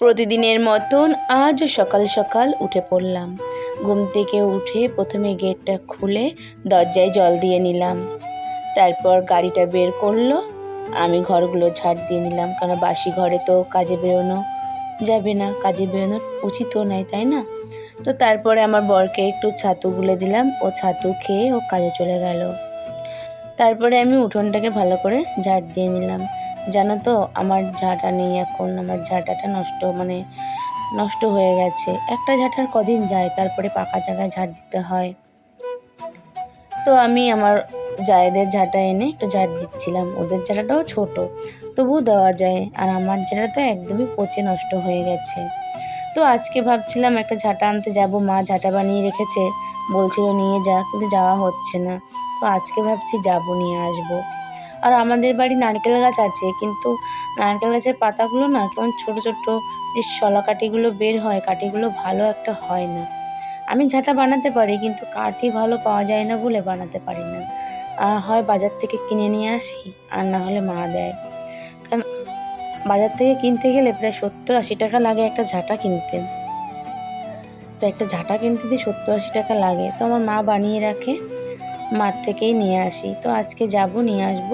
প্রতিদিনের মতন আজও সকাল সকাল উঠে পড়লাম। ঘুম থেকে উঠে প্রথমে গেটটা খুলে দরজায় জল দিয়ে নিলাম। তারপর গাড়িটা বের করল। আমি ঘরগুলো ঝাড় দিয়ে নিলাম কারণ বাসি ঘরে তো কাজে বেরোনো যাবে না, কাজে বেরোনোর উচিতও নয় তাই না? তো তারপরে আমার বরকে একটু ছাতু গুলে দিলাম, ও ছাতু খেয়ে ও কাজে চলে গেল। তারপরে আমি উঠোনটাকে ভালো করে ঝাড় দিয়ে নিলাম। জানো তো, আমার ঝাঁটা নেই এখন, আমার ঝাঁটাটা নষ্ট মানে নষ্ট হয়ে গেছে। একটা ঝাঁটার কদিন যায়, তারপরে পাকা জায়গায় ঝাড় দিতে হয়। তো আমি আমার জায়েদের ঝাঁটা এনে একটু ঝাড় দিচ্ছিলাম। ওদের ঝাঁটাটাও ছোট, তবুও দেওয়া যায়। আর আমার ঝাঁটা তো একদমই পচে নষ্ট হয়ে গেছে। তো আজকে ভাবছিলাম একটা ঝাঁটা আনতে যাব। মা ঝাঁটা বানিয়ে রেখেছে, বলছিল নিয়ে যা, কিন্তু যাওয়া হচ্ছে না। তো আজকে ভাবছি যাব, নিয়ে আসব। আর আমাদের বাড়ি নারকেল গাছ আছে, কিন্তু নারকেল গাছের পাতাগুলো না কেমন ছোট ছোট যে শলা কাঠিগুলো বের হয়, কাঠিগুলো ভালো একটা হয় না। আমি ঝাঁটা বানাতে পারি, কিন্তু কাঠি ভালো পাওয়া যায় না বলে বানাতে পারি না। হয় বাজার থেকে কিনে নিয়ে আসি, আর না হলে মা দেয়। কারণ বাজার থেকে কিনতে গেলে প্রায় সত্তর আশি টাকা লাগে একটা ঝাঁটা কিনতে। তো একটা ঝাঁটা কিনতে দিয়ে সত্তর আশি টাকা লাগে। তো আমার মা বানিয়ে রাখে, মার থেকেই নিয়ে আসি। তো আজকে যাব, নিয়ে আসব।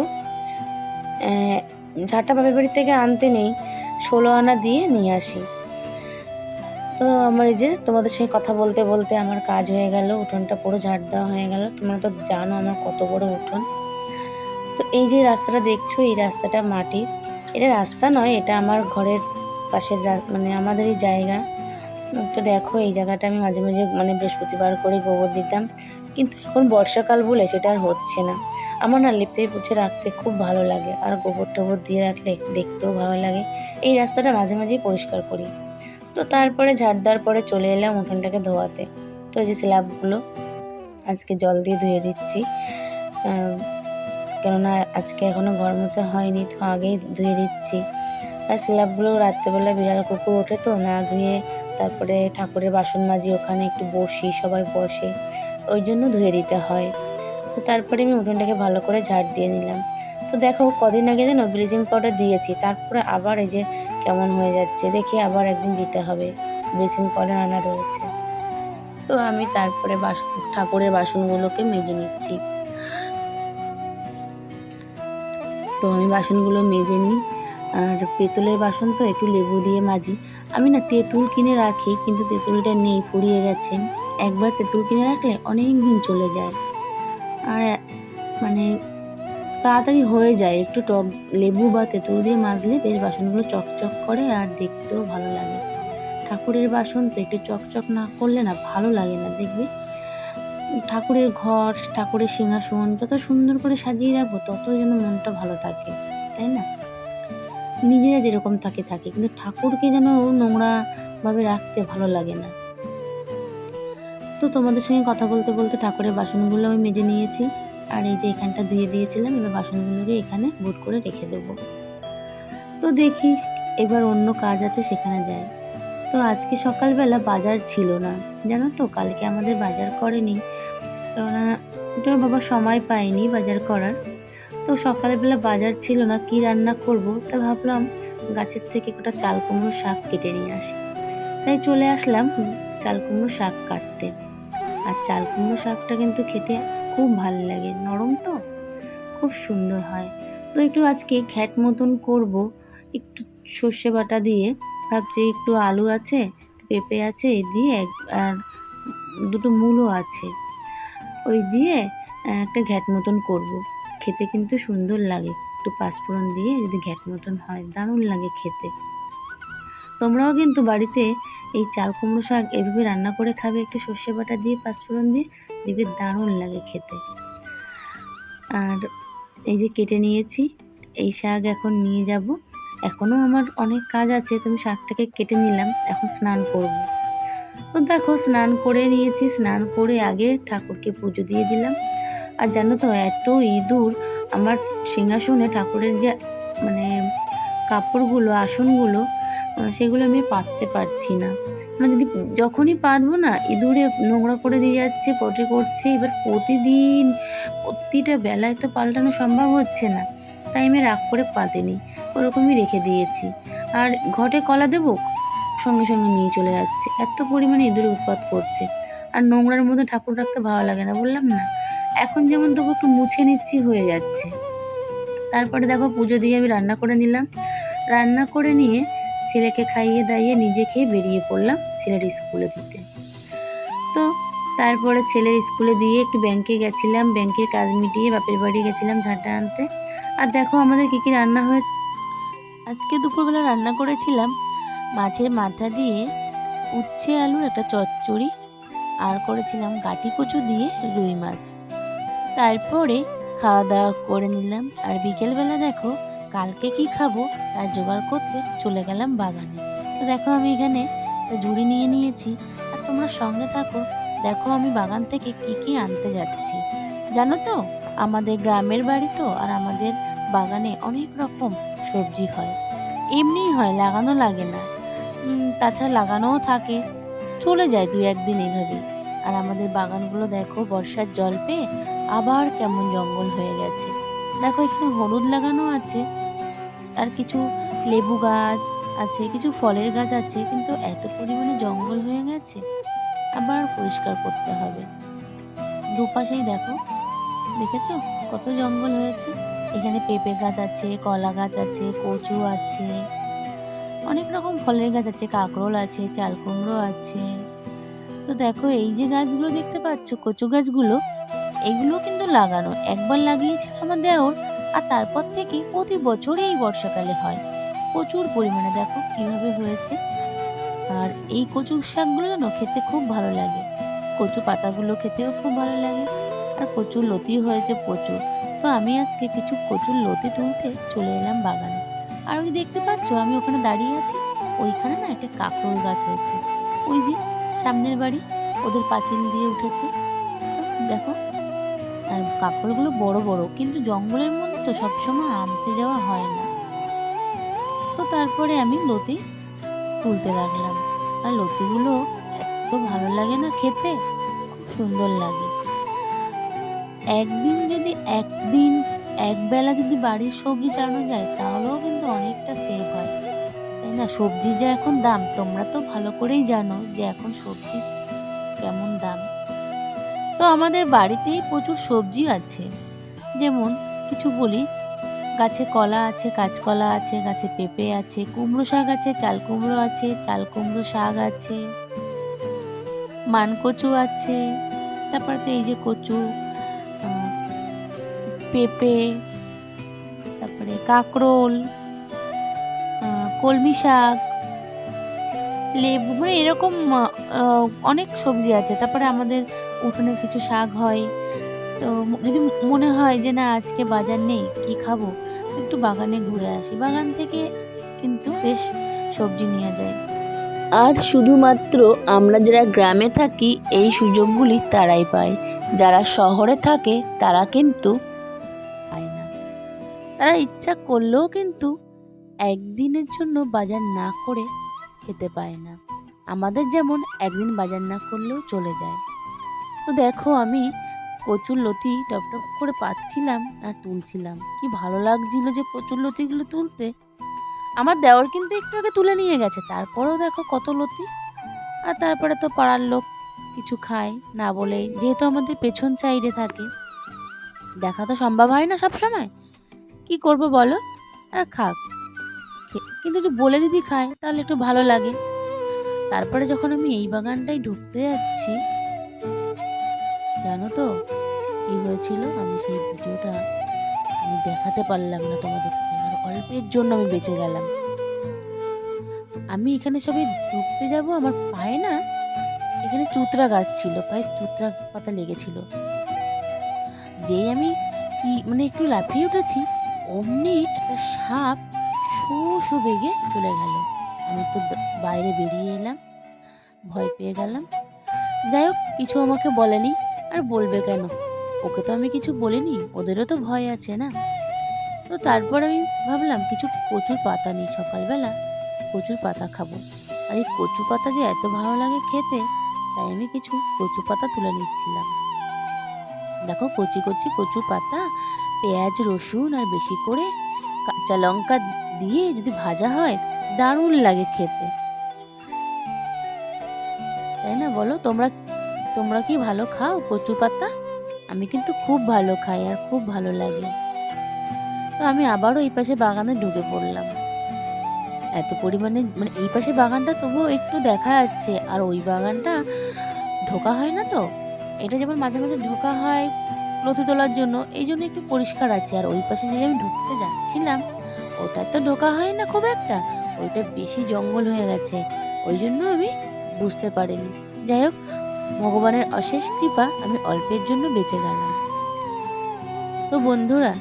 ঝাঁটা বাপের বাড়ি থেকে আনতে নেই, ষোলো আনা দিয়ে নিয়ে আসি। তো আমার এই যে তোমাদের সঙ্গে কথা বলতে বলতে আমার কাজ হয়ে গেল, উঠোনটা পুরো ঝাড় দেওয়া হয়ে গেল। তোমরা তো জানো আমার কত বড় উঠোন। তো এই যে রাস্তাটা দেখছ, এই রাস্তাটা মাটির এটা রাস্তা নয়, এটা আমার ঘরের পাশের মানে আমাদেরই জায়গা। তো দেখো এই জায়গাটা আমি মাঝে মাঝে মানে বৃহস্পতিবার করে গোবর দিতাম। কিন্তু এখন বর্ষাকাল বলে সেটা আর হচ্ছে না। আমার না লিপতে পুছে রাখতে খুব ভালো লাগে আর গোবর টোবর দিয়ে রাখলে দেখতেও ভালো লাগে। এই রাস্তাটা মাঝে মাঝেই পরিষ্কার করি। তো তারপরে ঝাড় দেওয়ার পরে চলে এলাম উঠোনটাকে ধোয়াতে। তো এই যে স্ল্যাবগুলো আজকে জল দিয়ে ধুয়ে দিচ্ছি। কেননা আজকে এখনও ঘর মোছা হয়নি, তো আগেই ধুয়ে দিচ্ছি। আর স্ল্যাবগুলো রাত্রেবেলা বিড়াল কুকুর ওঠে তো, না ধুয়ে তারপরে ঠাকুরের বাসন মাজি, ওখানে একটু বসি, সবাই বসে। ওই জন্য ধুয়ে দিতে হয়। তো তারপরে আমি উঠোনটাকে ভালো করে ঝাড় দিয়ে নিলাম। তো দেখো কদিন আগে যেন ব্লিচিং পাউডার দিয়েছি, তারপরে আবার এই যে কেমন হয়ে যাচ্ছে, দেখি আবার একদিন দিতে হবে। ব্লিচিং পাউডার আনা রয়েছে। তো আমি তারপরে বাসন ঠাকুরের বাসনগুলোকে মেজে নিচ্ছি। তো আমি বাসনগুলো মেজে নিই। আর পেতলের বাসন তো একটু লেবু দিয়ে মাজি। আমি না তেঁতুল কিনে রাখি, কিন্তু তেঁতুলটা নেই ফুরিয়ে গেছে। একবার তেঁতুল কিনে রাখলে অনেক দিন চলে যায়। আর মানে তাড়াতাড়ি হয়ে যায়। একটু টক লেবু বা তেঁতুল দিয়ে মাজলে বেশ বাসনগুলো চকচক করে আর দেখতেও ভালো লাগে। ঠাকুরের বাসন তো একটু চকচক না করলে না ভালো লাগে না, দেখবে? ঠাকুরের ঘর, ঠাকুরের সিংহাসন যত সুন্দর করে সাজিয়ে রাখব, ততই যেন মনটা ভালো থাকে, তাই না? নিজেরা যেরকম থাকে থাকে। কিন্তু ঠাকুরকে যেন নোংরাভাবে রাখতে ভালো লাগে না। তো তোমাদের সঙ্গে কথা বলতে বলতে ঠাকুরের বাসনগুলো আমি মেজে নিয়েছি। আর এই যে এখানটা ধুয়ে দিয়েছিলাম, এবার বাসনগুলোকে এখানে বুট করে রেখে দেব। তো দেখি এবার অন্য কাজ আছে, সেখানে যাই। তো আজকে সকালবেলা বাজার ছিল না, জানো তো? কালকে আমাদের বাজার করেনি। কেননা ওটা বাবা সময় পায়নি বাজার করার। তো সকালবেলা বাজার ছিল না, কি রান্না করব? তা ভাবলাম গাছের থেকে একটা চাল কুমড়ো শাক কেটে নিয়ে আসি। তাই চলে আসলাম চাল কুমড়ো শাক কাটতে। আর চাল কুমড়ো শাকটা কিন্তু খেতে খুব ভালো লাগে। নরম তো? খুব সুন্দর হয়। তো একটু আজকে ঘ্যাট মতন করব। একটু সর্ষে বাটা দিয়ে। ভাবছি একটু আলু আছে, পেঁপে আছে দিয়ে এক- আর দুটো মূলও আছে। ওই দিয়ে একটা ঘ্যাট মতন করব। খেতে কিন্তু সুন্দর লাগে। একটু পাঁচফোড়ন দিয়ে যদি ঘ্যাট মতন হয়, দারুণ লাগে খেতে। তোমরাও কিন্তু বাড়িতে এই চাল কুমড়ো শাক এভাবে রান্না করে খাবে, একটু সর্ষে বাটা দিয়ে, পাঁচফোড়ন দিয়ে, দেখবে দারুণ লাগে খেতে। আর এই যে কেটে নিয়েছি, এই শাক এখন নিয়ে যাব। এখনও আমার অনেক কাজ আছে তুমি শাকটাকে কেটে নিলাম, এখন স্নান করব। তো দেখো, স্নান করে নিয়েছি, স্নান করে আগে ঠাকুরকে পুজো দিয়ে দিলাম। আর জানো তো, এত ইঁদুর, আমার সিংহাসনে ঠাকুরের যে মানে কাপড়গুলো, আসনগুলো সেগুলো আমি পাততে পারছি না। মানে যদি যখনই পাতবো না, ইঁদুরে নোংরা করে দিয়ে যাচ্ছে, পটে করছে, এবার প্রতিদিন প্রতিটা বেলায় তো পাল্টানো সম্ভব হচ্ছে না। তাই আমি রাগ করে পাতিনি, ওরকমই রেখে দিয়েছি। আর ঘটে কলা দেবো, সঙ্গে সঙ্গে নিয়ে চলে যাচ্ছে। এত পরিমাণে ইঁদুরে উৎপাত করছে। আর নোংরার মধ্যে ঠাকুর রাখতে ভালো লাগে না, বললাম না? এখন যেমন তবু একটু মুছে নিচ্ছি, হয়ে যাচ্ছে। তারপরে দেখো পুজো দিয়ে আমি রান্না করে নিলাম। রান্না করে নিয়ে ছেলেকে খাইয়ে দাইয়ে নিজে খেয়ে বেরিয়ে পড়লাম ছেলের স্কুলে দিতে। তো তারপরে ছেলের স্কুলে দিয়ে একটু ব্যাংকে গেছিলাম ব্যাংকের কাজ মিটিয়ে বাপের বাড়ি গেছিলাম ঝাঁটা আনতে। আর দেখো আমাদের কী কী রান্না হয়েছে আজকে দুপুরবেলা রান্না করেছিলাম মাছের মাথা দিয়ে উচ্ছে, আলুর একটা চচ্চড়ি, আর করেছিলাম গাটি কচু দিয়ে রুই মাছ। তারপরে খাওয়া দাওয়া করে নিলাম। আর বিকেলবেলা দেখো কালকে কি খাব? তার জোগাড় করতে চলে গেলাম বাগানে। তো দেখো আমি এখানে ঝুড়ি নিয়ে নিয়েছি। আর তোমরা সঙ্গে থাকো। দেখো আমি বাগান থেকে কি কি আনতে যাচ্ছি। জানো তো, আমাদের গ্রামের বাড়ি তো, আর আমাদের বাগানে অনেক রকম সবজি হয়। এমনিই হয়, লাগানো লাগে না। তাছাড়া লাগানোও থাকে। চলে যায় দু একদিন এইভাবে আর আমাদের বাগানগুলো দেখো, বর্ষার জল পেয়ে আবার কেমন জঙ্গল হয়ে গেছে। দেখো, এখানে হলুদ লাগানো আছে। আর কিছু লেবু গাছ আছে, কিছু ফলের গাছ আছে, কিন্তু এত পরিমাণে জঙ্গল হয়ে গেছে, আবার পরিষ্কার করতে হবে। দুপাশেই দেখো, দেখেছ? কত জঙ্গল হয়েছে। এখানে পেঁপে গাছ আছে, কলা গাছ আছে, কচু আছে, অনেক রকম ফলের গাছ আছে, কাঁকরোল আছে চাল কুমড়ো আছে। তো দেখো, এই যে গাছগুলো দেখতে পাচ্ছ, কচু গাছগুলো এগুলো কিন্তু লাগানো একবার লাগিয়েছিল আমার দেওর, আর তারপর থেকে প্রতি বছরই এই বর্ষাকালে হয়। প্রচুর পরিমাণে, দেখো কীভাবে হয়েছে। আর এই কচু শাকগুলো যেন খেতে খুব ভালো লাগে। কচু পাতাগুলো খেতেও খুব ভালো লাগে। আর কচুর লতি হয়েছে প্রচুর। তো আমি আজকে কিছু কচুর লতি তুলতে চলে এলাম বাগানে। আর ওই দেখতে পাচ্ছ, আমি ওখানে দাঁড়িয়ে আছি। ওইখানে না একটা কাঁকরোল গাছ হয়েছে। ওই যে সামনের বাড়ি, ওদের পাঁচিল দিয়ে উঠেছে। দেখো আর কাঁকরোলগুলো বড় বড়, কিন্তু জঙ্গলের মধ্যে তো সবসময় আনতে যাওয়া হয় না। তো তারপরে আমি লতি তুলতে লাগলাম। আর লতিগুলো এত ভালো লাগে না খেতে, খুব সুন্দর লাগে। একদিন যদি, একদিন, একবেলা যদি বাড়ির সবজি চালানো যায়, তাহলেও কিন্তু অনেকটা সেভ হয়। তাই না? সবজির যা এখন দাম, তোমরা তো ভালো করেই জানো যে এখন সবজি কেমন দাম। তো আমাদের বাড়িতেই প্রচুর সবজি আছে। যেমন কিছু বলি, গাছে কলা আছে, কাঁচকলা আছে, গাছে পেঁপে আছে, কুমড়ো শাক আছে, চাল কুমড়ো আছে, চাল কুমড়ো শাক আছে, মানকচু আছে, তারপর তো এই যে কচু পেঁপে, তারপরে কাঁকরোল কলমি শাক, লেবু মানে এরকম অনেক সবজি আছে। তারপরে আমাদের উঠোনে কিছু শাক হয়। তো যদি মনে হয় যে না, আজকে বাজার নেই, কি খাব? একটু বাগানে ঘুরে আসি। বাগান থেকে কিন্তু বেশ সবজি নিয়ে যায় আর শুধুমাত্র আমরা যারা গ্রামে থাকি, এই সুযোগগুলি তারাই পায়। যারা শহরে থাকে, তারা কিন্তু পায় না। তারা ইচ্ছা করলেও কিন্তু একদিনের জন্য বাজার না করে খেতে পায় না। আমাদের যেমন একদিন বাজার না করলেও চলে যায়। তো দেখো আমি কচুর লতি টপ টপ করে পাচ্ছিলাম আর তুলছিলাম। কি ভালো লাগছিল যে কচুর লতিগুলো তুলতে। আমার দেওর কিন্তু একটু আগে তুলে নিয়ে গেছে, তারপরেও দেখো কত লতি। আর তারপরে তো পাড়ার লোক কিছু খায় না বলেই যেহেতু আমাদের পেছন সাইডে থাকে। দেখা তো সম্ভব হয় না সব সময় কি করব বলো? আর খাক। কিন্তু একটু বলে যদি খায়, তাহলে একটু ভালো লাগে। তারপরে যখন আমি এই বাগানটায় ঢুকতে যাচ্ছি জানো তো, কি হয়েছিল? আমি সেই ভিডিওটা আমি দেখাতে পারলাম না তোমাদেরকে, আর অল্পের জন্য আমি বেঁচে গেলাম। আমি এখানে সবাই ঢুকতে যাব, আমার পায়ে না, এখানে চুতরা গাছ ছিল, পায়ে চুতরা পাতা লেগেছিল। যেই আমি কি মানে একটু লাফিয়ে উঠেছি, অমনি একটা সাপ শো শো বেগে চলে গেল। আমি তো বাইরে বেরিয়ে এলাম, ভয় পেয়ে গেলাম। যাই হোক, কিছু আমাকে বলেনি। আর বলবে কেন? ওকে তো আমি কিছু বলিনি, ওদেরও তো ভয় আছে না? তো তারপর আমি ভাবলাম, কিছু কচুর পাতা নিই সকালবেলা, কচুর পাতা খাব। আর এই কচু পাতা যে এত ভালো লাগে খেতে, তাই আমি কিছু কচু পাতা তুলে নিচ্ছিলাম। দেখো, কচি কচি কচু পাতা, পেঁয়াজ, রসুন আর বেশি করে কাঁচা লঙ্কা দিয়ে যদি ভাজা হয়, দারুণ লাগে খেতে। তাই না বলো, তোমরা তোমরা কি ভালো খাও কচু পাতা? আমি কিন্তু খুব ভালো খাই আর খুব ভালো লাগে। তো আমি আবারও এই পাশে বাগানে ঢুকে পড়লাম। এত পরিমাণে মানে এই পাশে বাগানটা তবুও একটু দেখা যাচ্ছে আর ওই বাগানটা ঢোকা হয় না তো? এটা যেমন মাঝে মাঝে ঢোকা হয় নথি তোলার জন্য, এই জন্য একটু পরিষ্কার আছে। আর ওই পাশে যে আমি ঢুকতে যাচ্ছিলাম, ওটা তো ঢোকা হয় না খুব একটা। ওইটা বেশি জঙ্গল হয়ে গেছে। ওই জন্য আমি বুঝতে পারিনি। যাই হোক ভগবানের অশেষ কৃপা আমি অল্পের জন্য বেঁচে গেলাম। তো বন্ধুরা,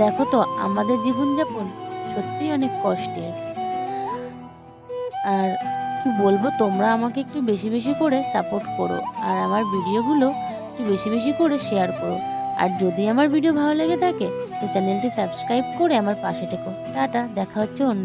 দেখো তো, আমাদের জীবনযাপন সত্যিই অনেক কষ্টের। আর কি বলব, তোমরা আমাকে একটু বেশি বেশি করে সাপোর্ট করো, আর আমার ভিডিওগুলো একটু বেশি বেশি করে শেয়ার করো। আর যদি আমার ভিডিও ভালো লেগে থাকে, তো চ্যানেলটি সাবস্ক্রাইব করে আমার পাশে থেকো। টাটা, দেখা হচ্ছে অন্য